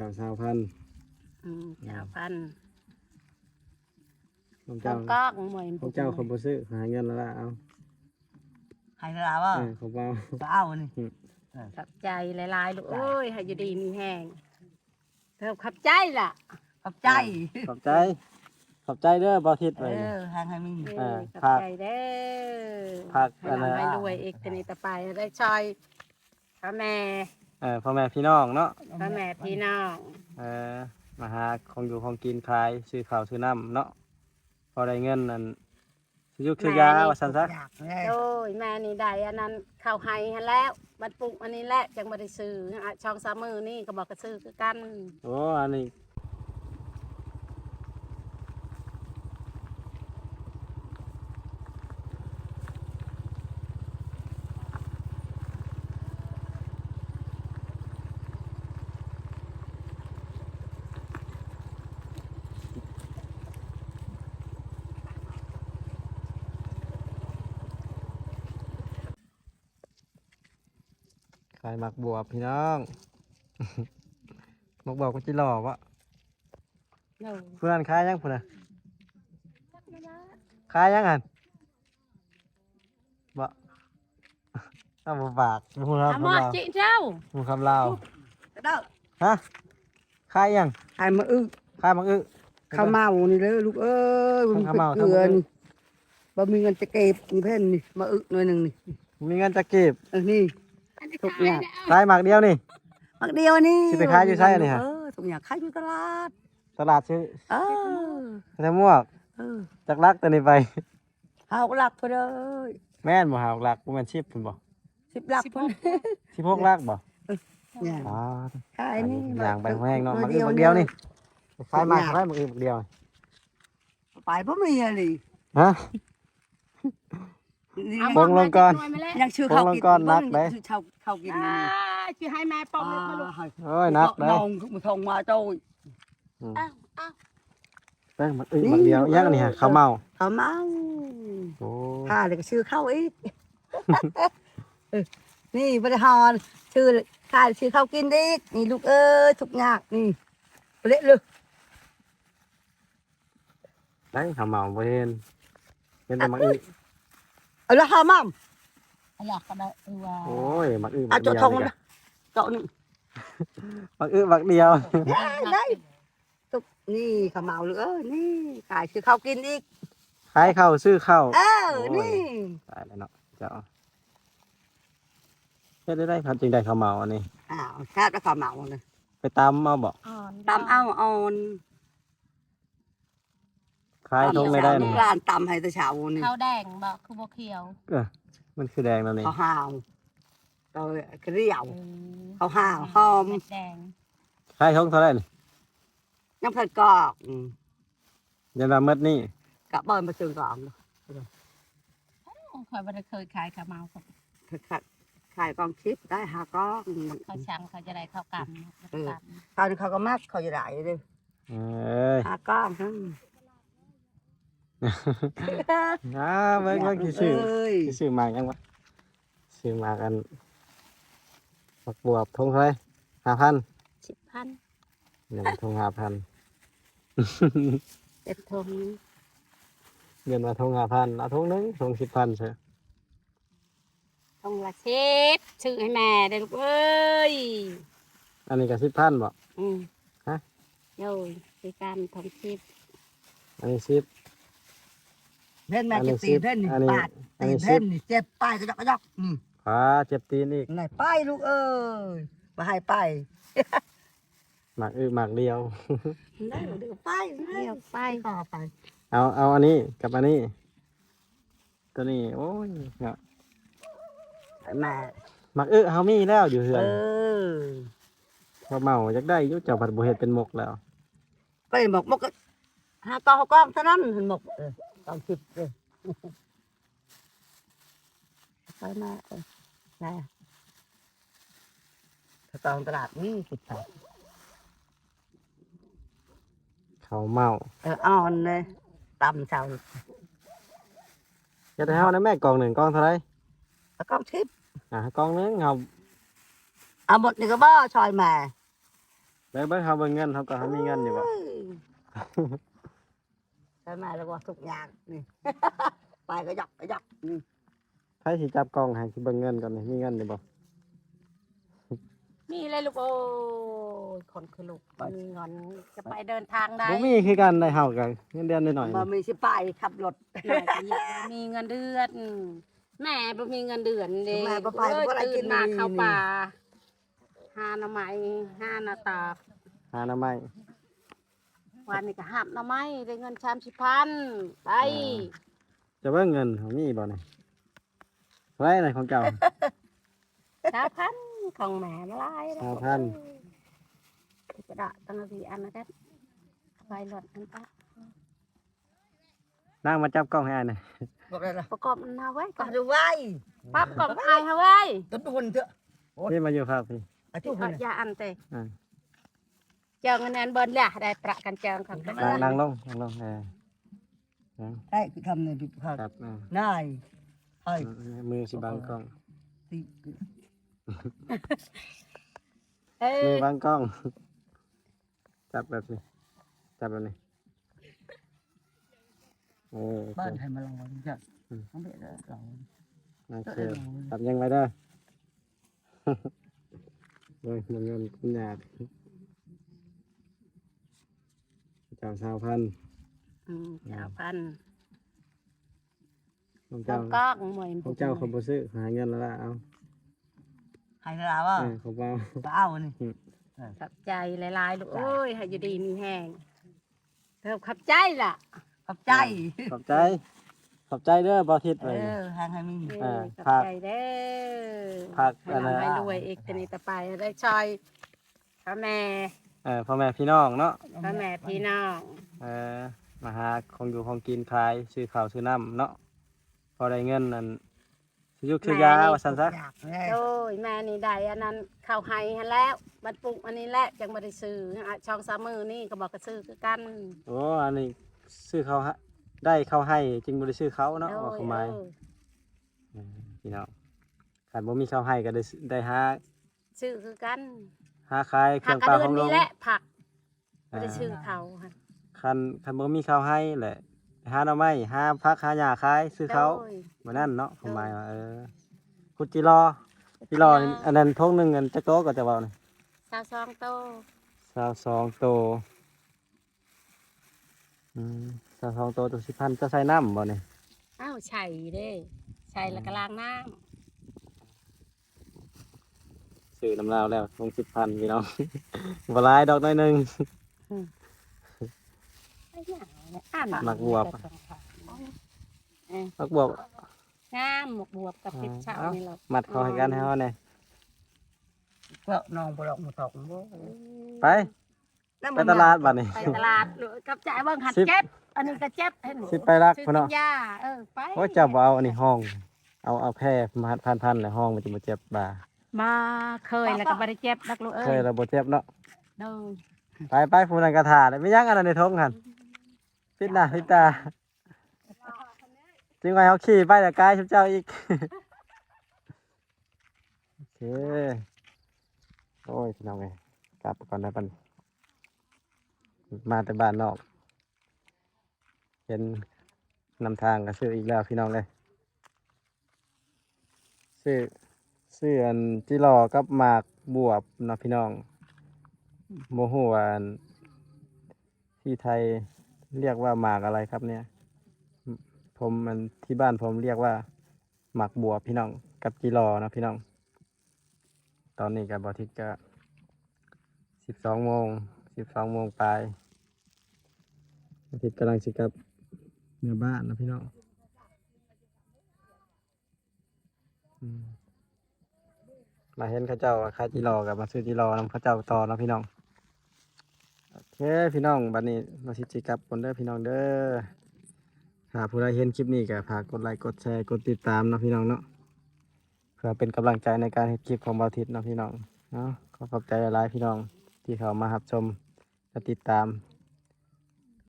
เจ้าสาวพันธุ์อืมเจ้าพันธุ์ของเจ้าเจ้าก้องหมวยของเจ้าเขาบ่ซื้อหาเงินแล้วล่ะเอาให้ลาว่าเออเขาบ่เอาก็เอานี่ขับใจหลายๆลูกเอ้ยให้อยู่ดีมีแห้งเพิ่มขับใจล่ะ ขอบใจ ขอบใจ ขอบใจเด้อบ่ทิศเอไว้อทางให้มี เออ่าอขับภาคใจเด้อภาคให้อะไรร่ำให้รวยอีกทีนี้ต่อไปได้ชอยพ่อแม่ เออพ่อแม่พี่น้องเนาะพ่อแม่พี่น้องเออมาหาของอยู่ของกินขายซื้อข้าวซื้อน้ำเนาะพอได้เงินนั่นซื้อยุกซื้อยาว่าซั่นซะอยากเลยโอ้ยแม่นี่ได้อันนั้นเข้าให้หันแล้วบัดปลูกอันนี้แหละจังบ่ได้ซื้ออะช่องสามมือนี่ก็บอกก็ซื้อคือกันโอ้อันนี้ายหมักบวบพี่น้องหมักบวบก็จิหล่อวะโอ้เพื่อนขายยังพุ่นน่ะขายยังอันบ่เอาบ่ฝากบ่ครับอาคำมาลาวจิเจ้าบ่คำลาวเด้อฮะขายยังไอ้มาอึขายมักอึข้าวเมานี่เลยลูกเอ้ยมันข้าวเมาเกลือข้าวเมานี่บ่มีเงินจะเก็บนี่เพ่นนี่มาอึหน่อยหนึงนี่มีเงินจะเก็บเออนี่ ทุกอย่างขายหมักเดียวนี่ มักเดียวนี่สิไปขายอยู่ไสอันนี้ฮะ เออทุกอย่างขายอยู่ตลาด ตลาดซื้อเออแต่หมวกเออจากลักตัวนี้ไปเฮาหลักพอเลยแม่นบ่หาลักบ่แม่นชิปพุ่นบ่สิบหลักพอ16ลักบ่เนี่ยอ๋อขายนี่อย่างไปแห้งเนาะตัวมักอึมักเดียวนี่ขายหมากทุกขายมักอึมักเดียว ไปบ่มีอะไรฮะ นี่เอาเบิ่งลงก่อนหยมาแล้วยังชื่อข้าวกินผมลงก่อนนักเบิ่งเด้ชื่อข้าวข้าวกินอ่านี่ชื่อให้แม่ปอมเลยมาลูกอ่าโอ้ยนักเลยน้องมาทองมาโจ้ยอ้าวอ้าวแป้งมักอึมักเดียวยังอันนี่ฮะข้าวเมาข้าวเมาโอ้ข้าเลยก็ชื่อเข้าอีกเออนี่บริหารชื่อข้าชื่อเข้ากินอีกนี่ลูกเอ้ยทุกอยากนี่เละเลยได้ข้าวเมาบ่เห็นเห็นแต่มักอึ เอาละห้ามั่มอยากก็ได้เออว่าโอ้ยมักอึมัเอากเดีเจาะยวทองนี่นะกะเจาะนี่มักอึมักเดียวได้ทุกนี่ข้าวเมาเลยเอ้ยนี่ขายชื่อเข้ากินอีก ขายข้าวซื้อข้าว เออ โอ้ย นี่ ตายแล้วเนาะเจ้าเฮ็ดได้ได้ครับจริงได้ข้าวเมาอันนี้ อ้าวแค่ได้ข้าวเมาเลยไปตำมาบ่อ่อนตำเอาอ่อน ขายทงไม่ได้ลูนี่กหลานตำให้แต่เช้านี่ข้าวแดงบอกคือบ่เขียวเออมันคือแดงแล้วนี่ข้าวห่าวก็เกลียวเออข้าวห่าวหอมเม็ดแดงขายทงเท่าไหร่นี่น้ำผัดกอกอืมยันว่าเมดนี่กะเบิร์นมาเชิงก่อนคอยบ่ได้เคยขายข้าวเมากับขายกองชิปได้หากองเขาช่างเขาจะได้ข้าวกำแล้วก็กำตอนนี้เขาก็มากเขาจะได้เลยเอ้ยหากองทั้ง อ่าเบิ่งเบิ่งสิซื้อเอ้ยสิซื้อมายังวะซื้อมากันบักบวบทงเท่าไหร่5,000สิบพันเงินทง5,000เป็นทงเงินมาทง5,000เอาทงหนึงทง10,000ซะทงละสิบชื่อให้แม่ได้อลูกเอ้ยอันนี้ก็10,000บ่อืมฮะโย่คือการทงสิบอันนี้10 เพ่นแม่อันนี้จะตีเพ่นนี่อันนี้บาดอันตีนี้เพ่นนี่เจ็บป้ายกระจอกกระจอกนี่ขวาเจ็บตีนอีกไหนป้ายลูกเอ้ยมาให้ป้ายหมักอึหมักเดียวได้เดี๋ยวป้ายเดียวไปต่อไปเอาเอาอันนี้กับอันนี้ ตัวนี้โอ้ยเนาะแม่หมักอึเฮามีแล้วอยู่เฮืเออนอพอเมาจักได้อยุเจ้าผัดบ่เฮ็ดเป็นหมกแล้วไปหมกหมกก็หากองหากองเท่านั้นเห็นหมกเออ กองชิปเลยไปมาเออได้ถ้าตองตลาดนี่สิบบาทเขาเมาเอออ่อนเลยตำเช้าจะได้เฮานะแม่กล่องหนึ่งกล่องเท่าไหร่แล้วก็ทิพย์อะกล่องหนึงเฮาเอาหมดนี่ก็บ่ชอยแม่แล้วเบิ่งเฮาเบิ่งเงินเฮาก็เฮามีเงินอยู่บ่ใช่ไหมแล้วก็ทุกอย่างนี่ ไปก็หยักก็หยักนี่ใครสิจับกล้องให้สิเบิ่งเงินก่อนนี่มีเงินอยู่บ่มีเลยลูกโอ้ยคนคือลูกมีเงินจะไปเดินทางได้บ่มีคือกันได้เฮาก็เงินเดือนน้อยๆบ่นี่มีสิไปขับรถแม่ก็ยังบ่มีเงินเดือนแม่บ่มีเงินเดือนเด้แม่บ่ไปเอ้ยบ่ได้กิตื่นนมานี่เข้าป่าหาหน่อไม้หาหน้าตากหาหน้าไม้ วันนี้ก็หับหน่อไม้ได้เงินชามสิพันไปจะเบิ่งเงินเฮามีบ่นี่เท่าไหร่น่ะของเจ้าสามพันของแม่มาลายสามพันกระดาษตั้งสี่อันนะกันไปหลดอันตะนางมาจับกล้องให้อ้ายหน่อยบอกเลยนะประกอบมันเอาไว้ก่ก็อนดูไว้ปั๊บกล่องไทยเอาไว้ต้นทุนเถอะนี่มาอยู่ครับพี่อาทุกคเอานยาอันเตอ่า เจิงอันนั้นเบิ้ลแหละได้ประกันเจิงของกันนางนางลงนางลงเออได้คือทำเนี่ยพี่ครับครับอ่านายเฮ้ยมือสิบังกล้องสิเอมืออบังกล้อง จับแบบนี้จับแบบนี้โอ้โอบ้านเคให้มาลองจ้ะอืมน้องเบ็ดลองโอเคจับยังไว้เด้อเบิ่งเงินเงินคุณยาด เจ้าสาวพันธุ์อืมเจ้าพันของต้เจ้าองก้องมวยของเจ้าเขาบ่ซื้อหาเงินแล้วล่ะเอาให้ลาว่าเออเขาบ่เอาก็เอานี่ขับใจหลายๆลูกโอ้ยให้อยู่ดีมีแห้งเธอขับใจล่ะ ขอบใจ ขอบใจ ขอบใจเด้อบ่ทิศเอเอ้ยอให้ให้มี เออภาขับคใจเด้อภาคให้อะไรร่ำให้รวยอีกทีนี้ต่อไปได้ชอยพ่อแม่ เออพ่อแม่พี่น้องเนาะพ่อแม่พี่น้องเออมาหาของอยู่ของกินขายซื้อข้าวซื้อน้ำเนาะพอได้เงินนั่นซื้อยุกซื้อยาว่าซั่นซะอยากแน่โอ้ยแม่นี่ได้อันนั้นข้าวไห้หันแล้วมันปลูกอันนี้แหละจังบ่ได้ซื้ออะช่องสามมือนี่ก็บอกก็ซื้อคือกันโอ้อันนี้ซื้อเขาฮะได้เขาให้จึงบ่ได้ซื้อเขาเนาะว่าเขาหมายโอ้ยเออพี่น้องคันบ่มีเขาให้ก็ได้ซื้อได้หาซื้อคือกัน หาขายเคผัรื่กองกระปลาขเดืออนงลนี่งแหละผักบ่อ่าได้ซื้อเขาค่ะคันคันบ่มีเขาให้แหละหาหน่อไม้หาผักหาหญ้าขายซื้อเขาโอ้ยบ่นั่นเนาะเขาหมายว่าเออคุจิรอจิรอนี่อันนั้นทงหนึงอันจักโตก็จะเว้านี่สาวซองโตสาวสองโตอืมสาวสองโตตัวสิพันจะใส่น้ำบ่เนี่ยอ้าวใช่เด้ใช่แล้วก็ล้างน้ำ ซื้อน้ำลาวแล้วทงสิบพันพี่น้องบ่หลายดอกน้อยหนึงไอ้หยังเนี่ยอ่านหมักบวบ พักบวบงามหมกบวบกับพริกเช้านี่หรอกมัดเขาให้กันให้เฮาแน่ก็น้องบ่ดอกบ่ตอกบ่ไป ไปตลาดบัดนี้ ไปตลาดหรือกับจ่ายเบิ่งหัดสิบเจ็บอันนี้ก็เจ็บให้หนูสิไปรักซื้อพุ่นกิเนาะนยาเออไปโอ้ยเจับบ่เอาอันนี้ห้อง เอาเอาแพร่มาพันพันๆแล้วห้องมันจะบ่เจ็บบ่า มาเคยแล้วก็บ่ได้เจ็บนักลูกเอ้เคยยแล้วบ่เจ็บเนาะเด้อไปไปผู้นั้นกระถาเลยไม่ยั้งอันนั้นในทงหันพิดหน้าพิดตาจึงไว้เขาขี่ไปแต่กายชุบเจ้าอีกโอเคโอ้ยพี่น้องไงกลับก่อนนะปันมาแต่บ้านนอก เห็นนำทางก็ซื้ออีกแล้วพี่น้องเลยซื้อ ซื้อนจิรอกับหมากบวบนะพี่น้องโมโหวานที่ไทยเรียกว่าหมากอะไรครับเนี่ย ผมมันที่บ้านผมเรียกว่าหมากบัวพี่น้องกับจีรอนะพี่น้อง ตอนนี้กับบอทิศก็สิบสองโมงสิบสองโมงปลายอทิตย์กำลังสิกับเนื้อบ้านนะพี่น้องอื มาเห็นข้าเจ้าว่าขายจีรอกับมาซื้อจีรอนำข้าเจ้าต่อนะพี่น้องโอเคพี่น้องบัดนี้มาสิจิกลับคนเด้อพี่น้องเด้อหากผู้ใดเห็นคลิปนี้ก็ฝากกดไลค์กดแชร์กดติดตามนะพี่น้องเนาะเพื่อเป็นกำลังใจในการเฮ็ดคลิปของบาทิศเนะพี่น้องเนาะขอขอบใจหลายพี่น้องที่เข้ามารับชมและติดตาม